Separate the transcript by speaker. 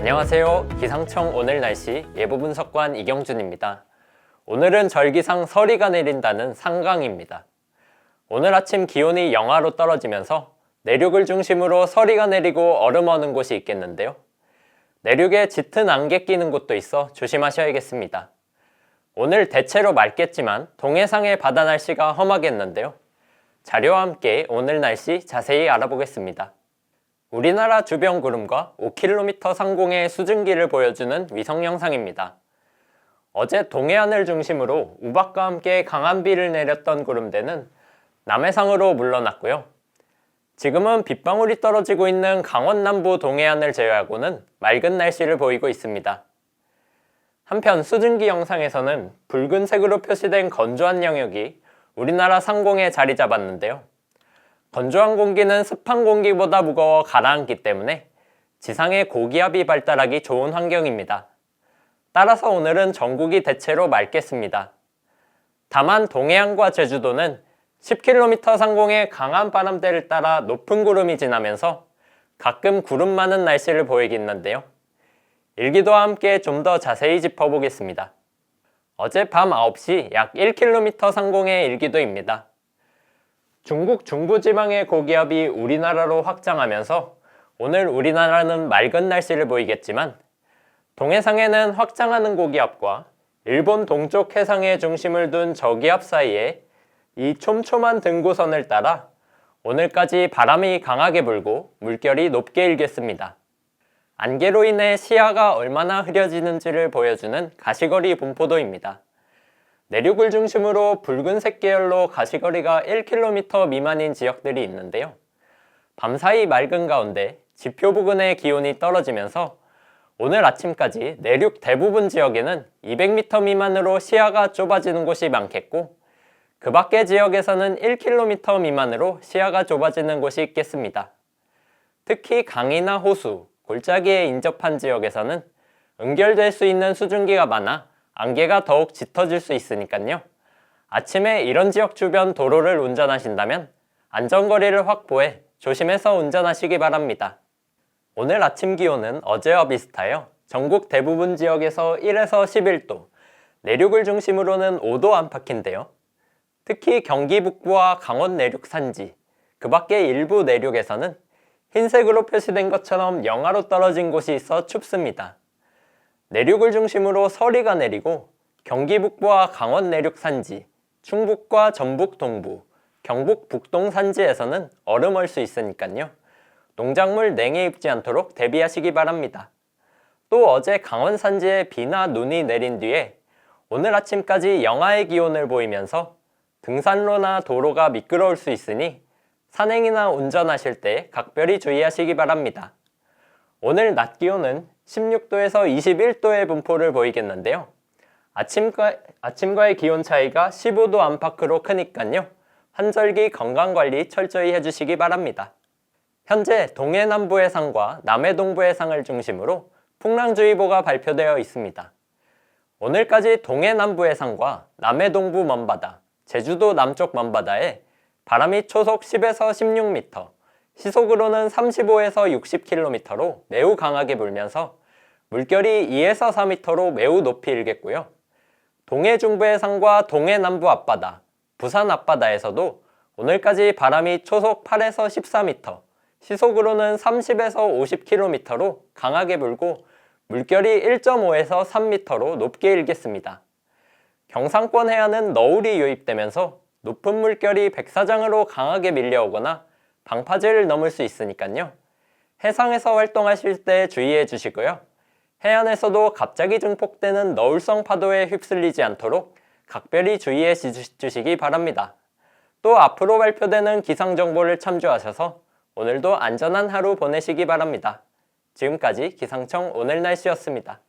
Speaker 1: 안녕하세요. 기상청 오늘 날씨 예보 분석관 이경준입니다. 오늘은 절기상 서리가 내린다는 상강입니다. 오늘 아침 기온이 영하로 떨어지면서 내륙을 중심으로 서리가 내리고 얼음 어는 곳이 있겠는데요. 내륙에 짙은 안개 끼는 곳도 있어 조심하셔야겠습니다. 오늘 대체로 맑겠지만 동해상의 바다 날씨가 험하겠는데요. 자료와 함께 오늘 날씨 자세히 알아보겠습니다. 우리나라 주변 구름과 5km 상공의 수증기를 보여주는 위성 영상입니다. 어제 동해안을 중심으로 우박과 함께 강한 비를 내렸던 구름대는 남해상으로 물러났고요. 지금은 빗방울이 떨어지고 있는 강원 남부 동해안을 제외하고는 맑은 날씨를 보이고 있습니다. 한편 수증기 영상에서는 붉은색으로 표시된 건조한 영역이 우리나라 상공에 자리 잡았는데요. 건조한 공기는 습한 공기보다 무거워 가라앉기 때문에 지상의 고기압이 발달하기 좋은 환경입니다. 따라서 오늘은 전국이 대체로 맑겠습니다. 다만 동해안과 제주도는 10km 상공의 강한 바람대를 따라 높은 구름이 지나면서 가끔 구름 많은 날씨를 보이겠는데요. 일기도와 함께 좀 더 자세히 짚어보겠습니다. 어젯밤 9시 약 1km 상공의 일기도입니다. 중국 중부지방의 고기압이 우리나라로 확장하면서 오늘 우리나라는 맑은 날씨를 보이겠지만 동해상에는 확장하는 고기압과 일본 동쪽 해상에 중심을 둔 저기압 사이에 이 촘촘한 등고선을 따라 오늘까지 바람이 강하게 불고 물결이 높게 일겠습니다. 안개로 인해 시야가 얼마나 흐려지는지를 보여주는 가시거리 분포도입니다. 내륙을 중심으로 붉은색 계열로 가시거리가 1km 미만인 지역들이 있는데요. 밤사이 맑은 가운데 지표 부근의 기온이 떨어지면서 오늘 아침까지 내륙 대부분 지역에는 200m 미만으로 시야가 좁아지는 곳이 많겠고 그 밖의 지역에서는 1km 미만으로 시야가 좁아지는 곳이 있겠습니다. 특히 강이나 호수, 골짜기에 인접한 지역에서는 응결될 수 있는 수증기가 많아 안개가 더욱 짙어질 수 있으니까요. 아침에 이런 지역 주변 도로를 운전하신다면 안전거리를 확보해 조심해서 운전하시기 바랍니다. 오늘 아침 기온은 어제와 비슷하여 전국 대부분 지역에서 1에서 11도, 내륙을 중심으로는 5도 안팎인데요. 특히 경기 북부와 강원 내륙 산지, 그 밖의 일부 내륙에서는 흰색으로 표시된 것처럼 영하로 떨어진 곳이 있어 춥습니다. 내륙을 중심으로 서리가 내리고 경기 북부와 강원 내륙 산지, 충북과 전북 동부, 경북 북동 산지에서는 얼음 얼 수 있으니까요. 농작물 냉해 입지 않도록 대비하시기 바랍니다. 또 어제 강원 산지에 비나 눈이 내린 뒤에 오늘 아침까지 영하의 기온을 보이면서 등산로나 도로가 미끄러울 수 있으니 산행이나 운전하실 때 각별히 주의하시기 바랍니다. 오늘 낮 기온은 16도에서 21도의 분포를 보이겠는데요. 아침과, 아침과의 기온 차이가 15도 안팎으로 크니까요. 환절기 건강관리 철저히 해주시기 바랍니다. 현재 동해 남부 해상과 남해 동부 해상을 중심으로 풍랑주의보가 발표되어 있습니다. 오늘까지 동해 남부 해상과 남해 동부 먼바다, 제주도 남쪽 먼바다에 바람이 초속 10에서 16m, 시속으로는 35에서 60km로 매우 강하게 불면서 물결이 2에서 4m로 매우 높이 일겠고요. 동해 중부 해상과 동해 남부 앞바다, 부산 앞바다에서도 오늘까지 바람이 초속 8에서 14m, 시속으로는 30에서 50km로 강하게 불고 물결이 1.5에서 3m로 높게 일겠습니다. 경상권 해안은 너울이 유입되면서 높은 물결이 백사장으로 강하게 밀려오거나 방파제를 넘을 수 있으니까요. 해상에서 활동하실 때 주의해 주시고요. 해안에서도 갑자기 증폭되는 너울성 파도에 휩쓸리지 않도록 각별히 주의해 주시기 바랍니다. 또 앞으로 발표되는 기상 정보를 참조하셔서 오늘도 안전한 하루 보내시기 바랍니다. 지금까지 기상청 오늘 날씨였습니다.